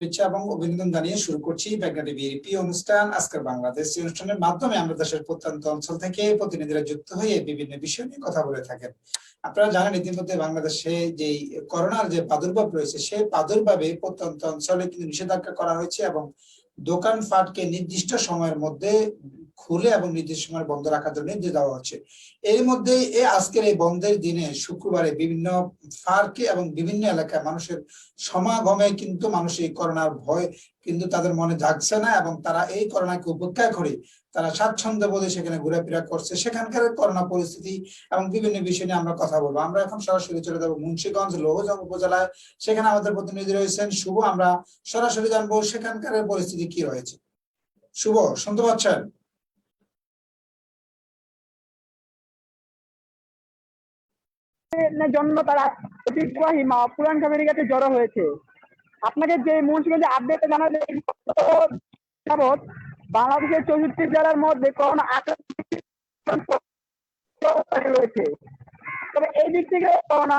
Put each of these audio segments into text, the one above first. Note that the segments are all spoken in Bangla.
শুভেচ্ছা এবং অভিনন্দন জানিয়ে শুরু করছি টিভির প্রিয় অনুষ্ঠান। আজকের বাংলাদেশ অনুষ্ঠানের মাধ্যমে আমরা দেশের প্রত্যন্ত অঞ্চল থেকে প্রতিনিধিরা যুক্ত হয়ে বিভিন্ন বিষয় নিয়ে কথা বলে থাকেন। আপনারা জানেন, ইতিমধ্যে বাংলাদেশে যে করোনার যে প্রাদুর্ভাব রয়েছে সেই প্রাদুর্ভাবে প্রত্যন্ত অঞ্চলে কিন্তু নিষেধাজ্ঞা করা হয়েছে এবং দোকান ফাটকে নির্দিষ্ট সময়ের মধ্যে খুলে এবং নির্দিষ্ট সময় বন্ধ রাখার জন্য নির্দেশ দেওয়া হচ্ছে। এর মধ্যে এই আজকের এই বন্ধের দিনে শুক্রবারে বিভিন্ন পার্কে এবং বিভিন্ন এলাকায় মানুষের সমাগমে কিন্তু মানুষ এই করোনার ভয় কিন্তু তাদের মনে জাগছে না এবং তারা এই করোনাকে উপেক্ষা করে তারা স্বাচ্ছন্দ্য বোধে সেখানে ঘোরাফেরা করছে। সেখানকার করোনা পরিস্থিতি এবং বিভিন্ন বিষয় নিয়ে আমরা কথা বলব। আমরা এখন সরাসরি চলে যাব মুন্সিগঞ্জ লৌহজং উপজেলায়। সেখানে আমাদের প্রতিনিধি রয়েছেন শুভ। আমরা সরাসরি জানব সেখানকার পরিস্থিতি কি রয়েছে। শুভ, শুনতে পাচ্ছেন? জন্য তারা অতিগ্রাহী মা পুরান কাবেরীর কাছে জড়ো হয়েছে। আপনাকে যে মুন্সিগঞ্জে আপডেট জানা যাবৎ, বাংলাদেশের চৌষট্টি জেলার মধ্যে করোনা রয়েছে। তবে এই দিক থেকে করোনা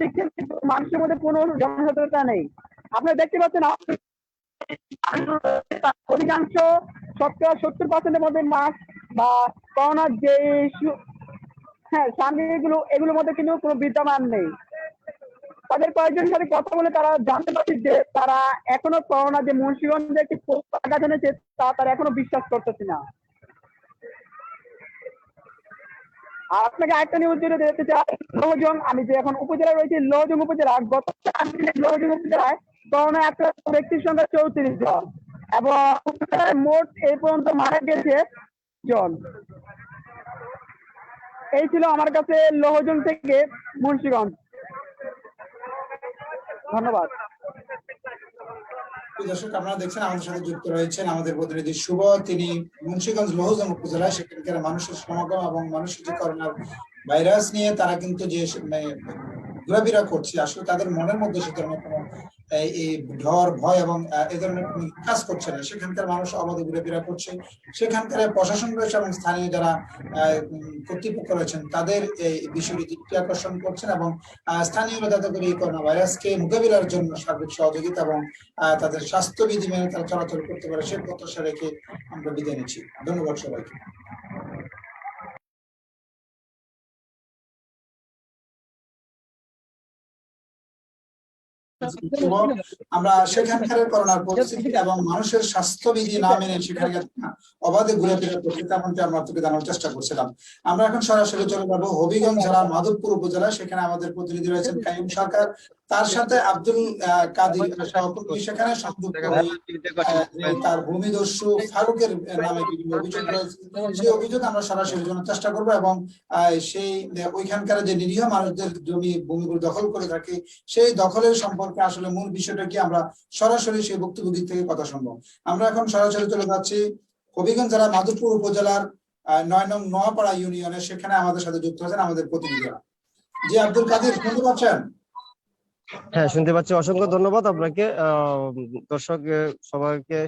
দিক থেকে মানুষের মধ্যে কোনো জনসচেতনতা নেই। আপনারা দেখতে পাচ্ছেন, অধিকাংশ শতকরা সত্তর পার্সেন্টের মধ্যে মাস্ক বা করোনার যে হ্যাঁ সামনে এগুলো, এগুলোর মধ্যে কিন্তু কোনো বিদ্যমান নেই। তাদের কয়েকজনের সাথে কথা বলে তারা জানতে পারছি যে তারা এখনও করোনা যে মুন্সিগঞ্জে একটি আঘাত এনেছে, তা তারা এখনও বিশ্বাস করতেছে না। আর আপনাকে আরেকটা নিউজ যেটা দিতে চাই, লোহজং, আমি যে এখন উপজেলা রয়েছে, লোহজং উপজেলা, গত চার দিনে লোহজং উপজেলায় করোনা আক্রান্ত ব্যক্তির সংখ্যা চৌত্রিশ জন এবং মোট এই পর্যন্ত মারা গেছে জন। এই ছিল আমার কাছে লোহজং থেকে মুন্সিগঞ্জ। ধন্যবাদ। দর্শক, আপনারা দেখছেন, আমাদের সাথে যুক্ত রয়েছেন আমাদের প্রতিনিধি শুভ। তিনি মুন্সিগঞ্জ লৌহজং উপজেলায় সেখানকার মানুষের সমাগম এবং মানুষের যে করোনার ভাইরাস নিয়ে তারা কিন্তু যে মানে ঘোরাফেরা করছে, আসলে তাদের মনের মধ্যে সে ধরনের কোনো এই ডর ভয় এবং এই ধরনের কাজ করছে না। সেখানকার মানুষ অবাধে ঘুরেফেরা করছে। সেখানকার প্রশাসন রয়েছে এবং স্থানীয় যারা কর্তৃপক্ষ রয়েছেন তাদের এই বিষয়টি দৃষ্টি আকর্ষণ করছেন এবং আহ, স্থানীয়রা যাতে করে এই করোনা ভাইরাসকে মোকাবিলার জন্য সার্বিক সহযোগিতা এবং তাদের স্বাস্থ্যবিধি মেনে তারা চলাচল করতে পারে সে প্রত্যাশা রেখে আমরা বিদায় নিচ্ছি। ধন্যবাদ সবাইকে। আমরা সেখানকার করোনার পরিস্থিতি এবং মানুষের স্বাস্থ্যবিধি না মেনে সেখানে অবাধে ঘুরে ফিরে করছে তেমনটি আমরা আপনাকে জানার চেষ্টা করছিলাম। আমরা এখন সরাসরি চলে যাব হবিগঞ্জ জেলার মাধবপুর উপজেলা সেখানে আমাদের প্রতিনিধি রয়েছেন কাইম সরকার। তার সাথে আব্দুল কাদির সহকর্মী সেখানে তার ভূমিদস্যু ফারুকের নামে বিভিন্ন অভিযোগ রয়েছে সেই অভিযোগ আমরা সরাসরি জানার চেষ্টা করব এবং সেই ওইখানকার যে নিরীহ মানুষদের জমি ভূমিগুলো দখল করে থাকে সেই দখলের সম্পর্কে আসলে মূল বিষয়টা কি আমরা সরাসরি সেই ভুক্তভোগী থেকে কথা শুনব। আমরা এখন সরাসরি চলে যাচ্ছি হবিগঞ্জ জেলার মাধবপুর উপজেলার নয় নং নোয়াপাড়া ইউনিয়নে সেখানে আমাদের সাথে যুক্ত আছেন আমাদের প্রতিনিধিরা। জি আব্দুল কাদের শুনতে পাচ্ছেন? হ্যাঁ শুনতে পাচ্ছি। অসংখ্য ধন্যবাদ আপনাকে। দর্শক সবাইকে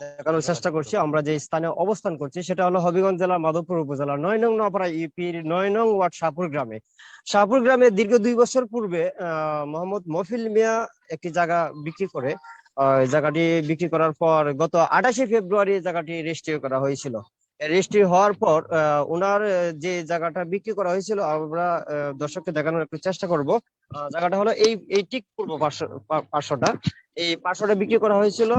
দেখানোর চেষ্টা করছি। আমরা যে স্থানে অবস্থান করছি, সেটা হলো হবিগঞ্জ জেলার মাধবপুর উপজেলার নয় নং নপাড়া ইউপির নয় নং ওয়ার্ড শাহপুর গ্রামে। শাহপুর গ্রামে দীর্ঘ দুই বছর পূর্বে মোহাম্মদ মফিল মিয়া একটি জায়গা বিক্রি করে জায়গাটি বিক্রি করার পর গত আঠাশে ফেব্রুয়ারি জায়গাটি রেজিস্ট্রি করা হয়েছিল। রেজিস্ট্রি হওয়ার পর ওনার যে জায়গাটা বিক্রি করা হয়েছিল, আমরা দর্শককে দেখানোর একটু চেষ্টা করব। জায়গাটা হলো এই এই ঠিক পূর্ব পার্শ্ব, পা- পার্শ্বটা। এই পার্শ্বটা বিক্রি করা হয়েছিল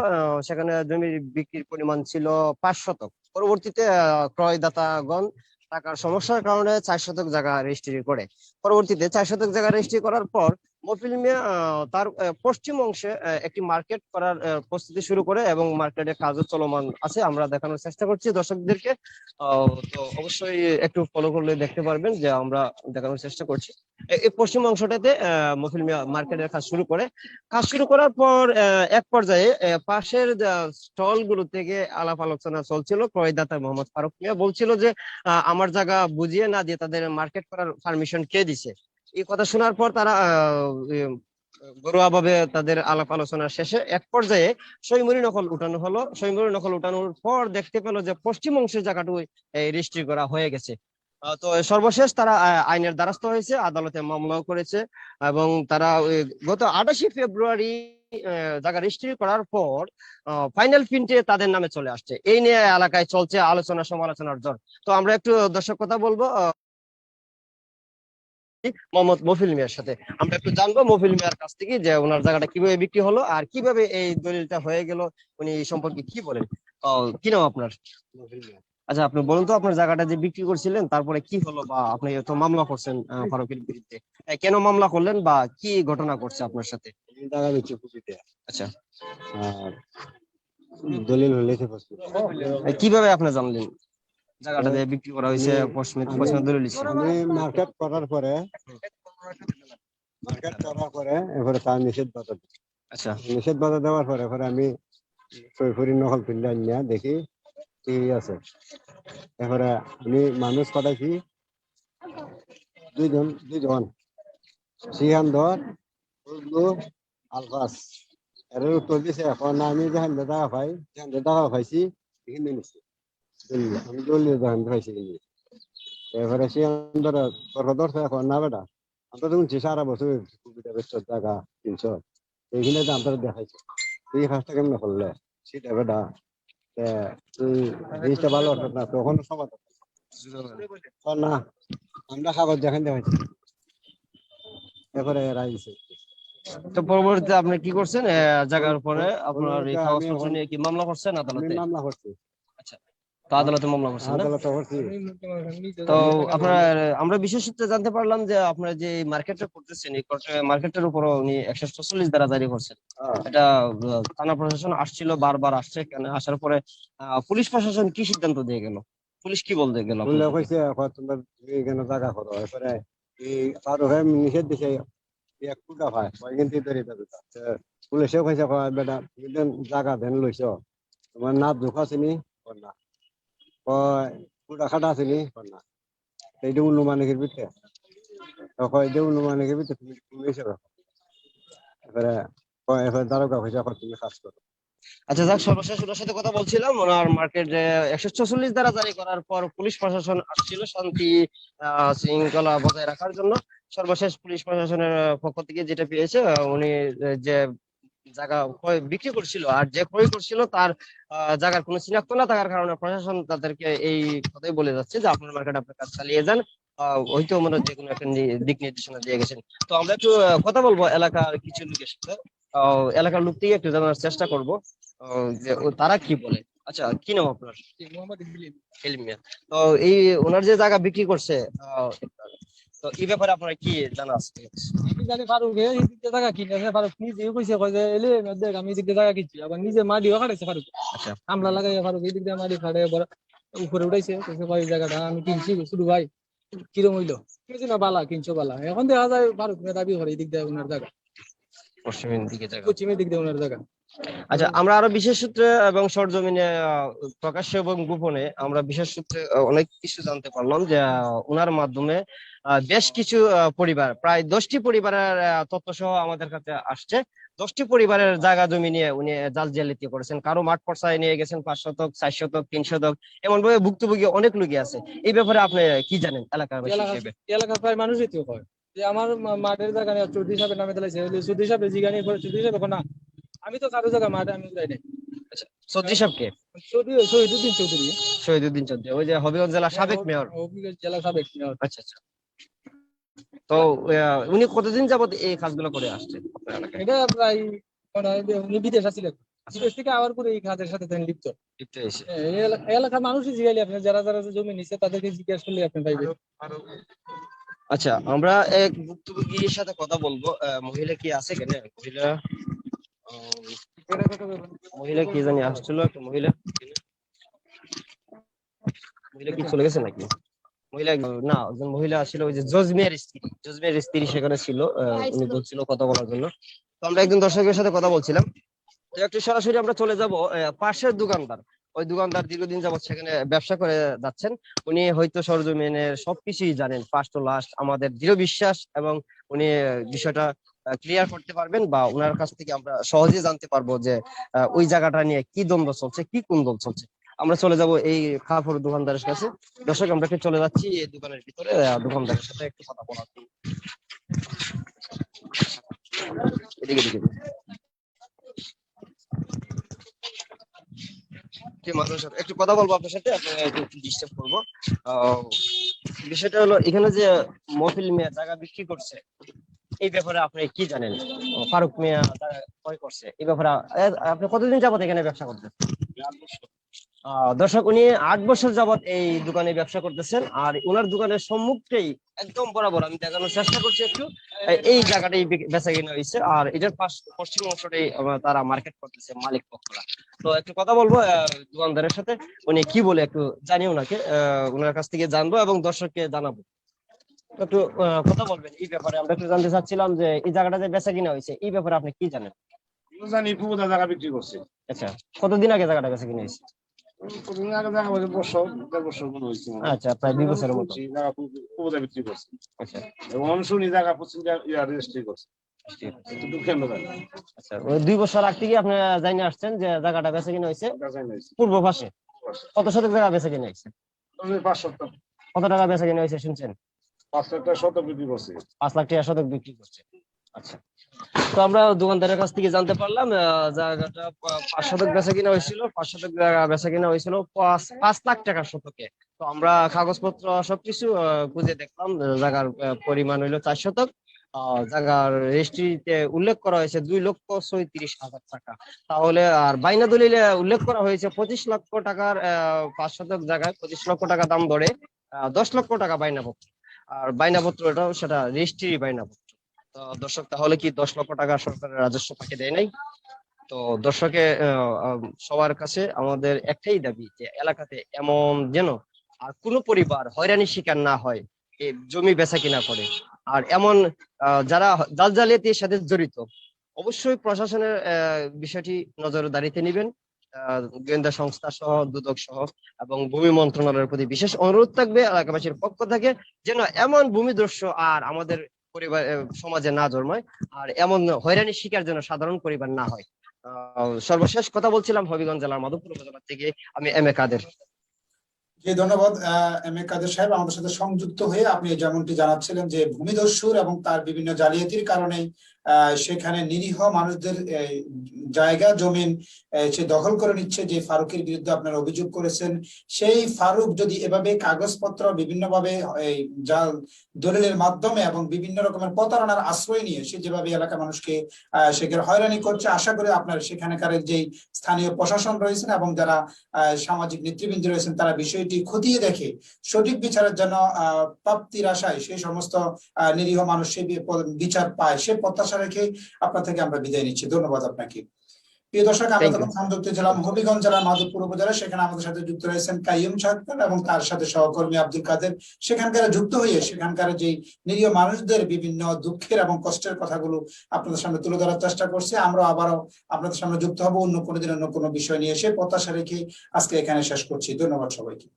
সেখানে জমির বিক্রির পরিমাণ ছিল পাঁচ শতক। পরবর্তীতে ক্রয়দাতাগণ টাকার সমস্যার কারণে চার শতক জায়গা রেজিস্ট্রি করে। পরবর্তীতে চার শতক জায়গা রেজিস্ট্রি করার পর মফিল মিয়া তার পশ্চিম অংশে একটি মার্কেট করার প্রস্তুতি শুরু করে এবং মার্কেটের কাজও চলমান আছে। আমরা দেখানোর চেষ্টা করছি দর্শকদেরকে। তো অবশ্যই একটু ফলো করলে দেখতে পারবেন যে আমরা দেখানোর চেষ্টা করছি। এই পশ্চিম অংশটাতে মফিল মিয়া মার্কেটের কাজ শুরু করে। কাজ শুরু করার পর এক পর্যায়ে পাশের স্টলগুলো থেকে আলাপ আলোচনা চলছিল। ক্রয়দাতা মোহাম্মদ ফারুক মিয়া বলছিল যে আমার জায়গা বুঝিয়ে না দিয়ে তাদের মার্কেট করার পারমিশন কে দিছে? এই কথা শোনার পর তারা ঘরোয়া ভাবে তাদের আলাপ আলোচনা শেষে এক পর্যায়ে সৈমুরি নকল উঠানো হলো। সৈমুরি নকল উঠানোর পর দেখতে পেল যে পশ্চিম অংশের জায়গাটু রেজিস্ট্রি করা হয়ে গেছে। তো সর্বশেষ তারা আইনের দ্বারস্থ হয়েছে, আদালতে মামলাও করেছে এবং তারা গত আঠাশে ফেব্রুয়ারি জায়গা রেজিস্ট্রি করার পর ফাইনাল প্রিন্টে তাদের নামে চলে আসছে। এই নিয়ে এলাকায় চলছে আলোচনা সমালোচনার জ্বর তো আমরা একটু দর্শক কথা বলব মোহাম্মদ মফিল মিয়ার সাথে। আমরা একটু জানব মফিল মিয়ার কাছ থেকে যে ওনার জায়গাটা কীভাবে বিক্রি হলো আর কীভাবে এই দলিলটা হয়ে গেল উনি এই সম্পর্কে কি বলেন? কি নাম আপনার? আচ্ছা আপনি বলুন তো আপনার জায়গাটা যে বিক্রি করছিলেন তারপরে কি হলো বা আপনি তো মামলা করছেন ফারুকের বিরুদ্ধে। কেন মামলা করলেন বা কি ঘটনা করছে আপনার সাথে? টাকা দিচ্ছি পুঁজিতে। আচ্ছা। দলিল আহ, কীভাবে আপনি জানলেন? জায়গাটা যে বিক্রি করা হয়েছে আমি মার্কেট করার পরে মার্কেট করার পরে এবারে তার নিষেধ বাধা আচ্ছা। নিষেধ বাধা দেওয়ার পরে এবারে আমি সৈফুরি নকল আনিয়া দেখি ঠিক আছে। এবারে আমি মানুষ পাঠাইছি দুইজন দুইজন। সিহান্দর ফজলু আলফাস। এর উত্তর দিছে এখন আমি যেখান টাকা পাই যেখান টাকা পাইছি এখান নিচ্ছি দলিল। আমি দলীয় যেখান পাইছি এবারে এখন না বেটা আমরা তো শুনছি সারা বছর কবিতা বেচর টাকা তিনশো এইখানে তো আমরা দেখাইছি এই কাজটা কেমন করলে সেটা বেটা জিনিসটা ভালো না তখন সমাধান না আমরা কাগজ দেখাইছি রাইছে তো পরবর্তীতে আপনি কি করছেন জায়গার উপরে আপনার এই কাগজপত্র নিয়ে কি মামলা করছেন আদালতে মামলা করছি তো আদালতে মামলা করছেন তো আপনার আমরা বিশেষ সূত্রে জানতে পারলাম যে আপনারা যে মার্কেটটা করতেছেন এই মার্কেটের উপর উনি একশো চল্লিশ দ্বারা জারি করছেন। হ্যাঁ। এটা থানা প্রশাসন আসছিল বারবার আসছে আসার পরে পুলিশ প্রশাসন কি সিদ্ধান্ত দিয়ে গেল? পুলিশ কি বলতে গেল কইছে তোমরা এখানে জায়গা করো? এরপরে কারও হয়ে নিষেধ দিছে এক ফুটা ভাই কিন্তু ধরে যাবে পুলিশে কইছে বেটা জায়গা দেন লইছ তোমার জোখ আছে নি? না। ফুটা খাটা আছে নি ভিতরে ভিতরে তুমি তুমি এসে রাখো এবারে দারোগা এখন তুমি কাজ করো আচ্ছা যাক সর্বশেষ ওনার সাথে কথা বলছিলাম ওনার মার্কেট একশো চল্লিশ দ্বারা জারি করার পর পুলিশ প্রশাসন আসছিল শান্তি শৃঙ্খলা বজায় রাখার জন্য। সর্বশেষ পুলিশ প্রশাসনের পক্ষ থেকে যেটা পেয়েছে উনি যে জায়গা বিক্রি করছিল আর যে ক্রয় করছিল তার জায়গার কোনো চিনাক্ত না থাকার কারণে প্রশাসন তাদেরকে এই কথাই বলে যাচ্ছে যে আপনার মার্কেট আপনার কাজ চালিয়ে যান। হয়তো মনে যে কোনো একটা দিক নির্দেশনা দিয়ে গেছেন। তো আমরা একটু কথা বলব এলাকার কিছু লোকের সাথে। এলাকার লোক থেকে একটু জানার চেষ্টা করব। যে তারা কি বলে? আচ্ছা কি নাম আপনার? ইলমিয়া তো এই ওনার যে জায়গা বিক্রি করছে আহ, তো এই ব্যাপারে আপনার কি জানা আছে? আমি জানি ফারুক এই দিক কিনেছে ফারুক নিজে কইছে কয় যে এলে দেখ আমি দিক জায়গা কিনছি। আবার নিজে মাটিও কাটাইছে ফারুক। আচ্ছা। কামলা লাগাই ফারুক এই দিক দিয়ে মাটি কাটে বড় উপরে উঠাইছে কইছে ভাই জায়গাটা আমি কিনছি শুধু ভাই কিরম হইল? কিনছি না বালা কিনছো বালা। এখন দেখা যায় ফারুক মেয়ে দাবি করে এই দিক দিয়ে ওনার জায়গা। পশ্চিমের দিকে জায়গা। পশ্চিমের দিক দিয়ে ওনার জায়গা। আচ্ছা আমরা আরও বিশেষ সূত্রে এবং সরজমিনে প্রকাশ্য এবং গোপনে আমরা বিশেষ সূত্রে অনেক কিছু জানতে পারলাম যে ওনার মাধ্যমে বেশ কিছু পরিবার প্রায় দশটি পরিবারের তথ্য সহ আমাদের কাছে আসছে। দশটি পরিবারের জায়গা জমি নিয়ে উনি জাল জালিয়াতি করেছেন। কারও মাঠ পর্সায় নিয়ে গেছেন পাঁচ শতক চার শতক তিন শতক এমন ভাবে ভুক্তভোগী অনেক লোকই আছে। এই ব্যাপারে আপনি কি জানেন এলাকার এলাকা এলাকার প্রায় মানুষই তো কয় যে আমার মাঠের জায়গা নিয়ে চৌধুরী সাহেবের নামে দিলাইছে চৌধুরী সাহেব জিগানি চৌধুরী সাহেব না আমি তো কারও জায়গা মাঠে আমি উড়াই নাই। চৌধুরী সাহেবকে চৌধুরী শহীদুদ্দিন চৌধুরী। শহীদুদ্দিন চৌধুরী ওই যে হবিগঞ্জ জেলার সাবেক মেয়র। হবিগঞ্জ জেলা সাবেক মেয়র। আচ্ছা আচ্ছা। তো উনি কতদিন যাবত এই কাজগুলো করে আসছে আপনার এটা প্রায় মনে হয় উনি বিদেশ আছিলেন বিদেশ থেকে আবার করে এই কাজের সাথে তিনি লিপ্ত। লিপ্ত এলা- এই এলাকার মানুষই জিগাইলে আপনি যারা যারা জমি নিচ্ছে তাদেরকে জিজ্ঞাসা করলে আপনি পাইবেন। আচ্ছা আমরা এক ভুক্তভোগীর সাথে কথা বলব। আহ, মহিলা কি আছে কেন মহিলা মহিলা কি জানি আসছিল, একটা মহিলা। মহিলা কি চলে গেছে নাকি? মহিলা, না, একজন মহিলা আসছিল, ওই যে জজমিয়ার স্ত্রী। জজমিয়ার স্ত্রী সেখানে ছিল উনি বলছিল কথা বলার জন্য। তো আমরা একজন দর্শকের সাথে কথা বলছিলাম। তো একটু সরাসরি আমরা চলে যাব পাশের দোকানদার। ওই দোকানদার দীর্ঘদিন যাবত সেখানে ব্যবসা করে যাচ্ছেন। উনি হয়তো সরজমিনের সবকিছুই জানেন ফার্স্ট টু লাস্ট আমাদের দৃঢ় বিশ্বাস এবং উনি বিষয়টা ক্লিয়ার করতে পারবেন বা ওনার কাছ থেকে আমরা সহজে জানতে পারব যে ওই জায়গাটা নিয়ে কি দ্বন্দ্ব চলছে, কি কুন্দল চলছে। আমরা চলে যাব এই কাপড় দোকানদারের কাছে। দর্শক, আমরা চলে যাচ্ছি এই দোকানের ভিতরে দোকানদারের সাথে একটু কথা বলার। এদিকে এদিকে। কে মানুষের সাথে? একটু কথা বলব আপনার সাথে? আপনাকে একটু ডিস্টার্ব করব। বিষয়টা হলো, এখানে যে মফিল মিয়া জায়গা বিক্রি করছে, এই ব্যাপারে আপনি কি জানেন? ফারুক মিয়া জায়গা ক্রয় করছে, এই ব্যাপারে আপনি কতদিন যাবত এখানে ব্যবসা করতেছেন? দর্শক উনি আট বছর যাবত এই দোকানে ব্যবসা করতেছেন আর ওনার দোকানের সম্মুখটাই একদম বরাবর আমি দেখানোর চেষ্টা করছি একটু এই জায়গাটাই বেচা কিনা হয়েছে আর এটার পশ্চিম অংশটাই তারা মার্কেট করতেছে মালিক পক্ষরা। তো একটু কথা বলব দোকানদারের সাথে উনি কি বলে একটু জানি ওনাকে আহ, ওনার কাছ থেকে জানব এবং দর্শককে জানাব। একটু কথা বলবেন এই ব্যাপারে আমরা একটু জানতে চাচ্ছিলাম যে এই জায়গাটা যে বেচা কিনা হয়েছে এই ব্যাপারে আপনি কি জানেন? জানি পুরোটা জায়গা বিক্রি করছে। আচ্ছা কতদিন আগে জায়গাটা বেচা কিনা হয়েছে? আচ্ছা প্রায় দুই বছরের মতো। বিক্রি করছে আচ্ছা। এবং আমি শুনি জায়গা পশ্চিম রেজিস্ট্রি করছে ঠিক আছে। কিন্তু কেন জানি আচ্ছা ওই দুই বছর আগ থেকে আপনি জানিয়ে আসছেন যে জায়গাটা বেচা কিনা হয়েছে। পূর্ব পাশে। কত শতক জায়গা বেচা কিনা হয়েছে? কত টাকা বেচা কিনা হয়েছে শুনছেন? পাঁচ একটা শত বিক্রি করছে। পাঁচ লাখ টাকা শতক বিক্রি করছে। আচ্ছা। তো আমরা দোকানদারের কাছ থেকে জানতে পারলাম জায়গাটা পাঁচ শতক বেচা কিনা হয়েছিল, পাঁচ শতক বেচা কিনা হয়েছিল পাঁচ পাঁচ লাখ টাকা শতকে। তো আমরা কাগজপত্র সবকিছু খুঁজে দেখলাম জায়গার পরিমাণ হইল চার শতক। জায়গার রেজিস্ট্রিতে উল্লেখ করা হয়েছে দুই লক্ষ ছয়ত্রিশ হাজার টাকা। তাহলে আর বাইনা দলিলে উল্লেখ করা হয়েছে পঁচিশ লক্ষ টাকার পাঁচ শতক জায়গায় পঁচিশ লক্ষ টাকা দাম ধরে দশ লক্ষ টাকা বাইনা বাইনাপত্র আর বাইনাপত্রটাও সেটা রেজিস্ট্রি বাইনাপত্র দর্শক, তাহলে কি দশ লক্ষ টাকা সরকারের রাজস্ব পাকে দেয় নাই? তো দর্শকে সবার কাছে আমাদের একটাই দাবি যে এলাকাতে এমন যেন আর কোনো পরিবার হয়রানির শিকার না হয় জমি বেচা কিনা করে। আর এমন যারা জাল জালিয়াতির সাথে জড়িত, অবশ্যই প্রশাসনের বিষয়টি নজরদারিতে নেবেন। গোয়েন্দা সংস্থা সহ, দুদক সহ এবং ভূমি মন্ত্রণালয়ের প্রতি বিশেষ অনুরোধ থাকবে। এলাকাবাসীর পক্ষ থেকে যেন এমন ভূমিদস্যু আর আমাদের পরিবার সমাজে না জন্মায়। আর এমন হয়রানির শিকার যেন সাধারণ পরিবার না হয়। সর্বশেষ কথা বলছিলাম হবিগঞ্জ জেলার মাধবপুর উপজেলা থেকে আমি এম এ কাদের। জি, ধন্যবাদ এম এ কাদের সাহেব। আমাদের সাথে সংযুক্ত হয়ে আপনি যেমনটি জানাচ্ছিলেন যে ভূমিদস্যুর এবং তার বিভিন্ন জালিয়াতির কারণে সেখানে নিরীহ মানুষদের জায়গা, জমিন সে দখল করে নিচ্ছে, যে ফারুকের বিরুদ্ধে আপনারা অভিযোগ করেছেন। সেই ফারুক যদি এভাবে কাগজপত্র বিভিন্নভাবে জাল দলিলের মাধ্যমে এবং বিভিন্ন রকমের প্রতারণার আশ্রয় নিয়ে সে যেভাবে এলাকার মানুষকে সেখানে হয়রানি করছে, আশা করি আপনার সেখানকার যেই স্থানীয় প্রশাসন রয়েছেন এবং যারা সামাজিক নেতৃবৃন্দ রয়েছেন, তারা বিষয়টি খতিয়ে দেখে সঠিক বিচারের জন্য প্রাপ্তির আশায় সেই সমস্ত নিরীহ মানুষ সে বিচার পায়, সে প্রত্যাশা রেখে আপনার থেকে আমরা বিদায় নিচ্ছি। ধন্যবাদ আপনাকে। প্রিয় দর্শক আমরা তখন সংযুক্ত ছিলাম হবিগঞ্জ জেলার মাধবপুর উপজেলা সেখানে আমাদের সাথে যুক্ত রয়েছেন কাইয়ুম সরকার এবং তার সাথে সহকর্মী আব্দুল কাদের। সেখানকার যুক্ত হয়ে সেখানকার যে নিরীহ মানুষদের বিভিন্ন দুঃখের এবং কষ্টের কথাগুলো আপনাদের সামনে তুলে ধরার চেষ্টা করছে। আমরা আবারও আপনাদের সামনে যুক্ত হব অন্য কোনো দিন অন্য কোনো বিষয় নিয়ে এসে প্রত্যাশা রেখে আজকে এখানে শেষ করছি। ধন্যবাদ সবাইকে।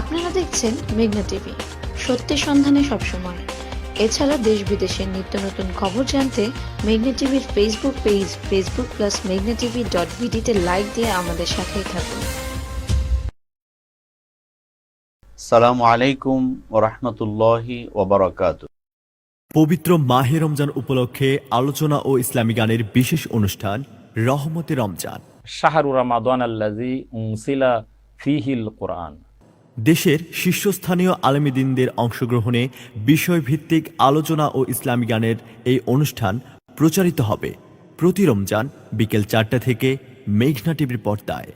আপনারা দেখছেন মেঘনা টিভি। সত্যের সন্ধানে সবসময়। এছাড়া দেশ বিদেশের নিত্য নতুন খবর জানতে মেঘনা টিভির ফেসবুক পেজ ফেসবুক প্লাস মেঘনা টিভি ডট ভিডিতে লাইক দিয়ে আমাদের সাথেই থাকুন। সালামু আলাইকুম ওরহমতুল্লাহি ওবরাকাত পবিত্র মাহে রমজান উপলক্ষে আলোচনা ও ইসলামী গানের বিশেষ অনুষ্ঠান রহমতে রমজান। শাহরু রমাদান আল্লাজি উনসিলা ফিহিল কোরআন। দেশের শীর্ষস্থানীয় আলেমিদিনদের অংশগ্রহণে বিষয়ভিত্তিক আলোচনা ও ইসলামী গানের এই অনুষ্ঠান প্রচারিত হবে প্রতি রমজান বিকেল চারটা থেকে মেঘনা টিভির পর্দায়।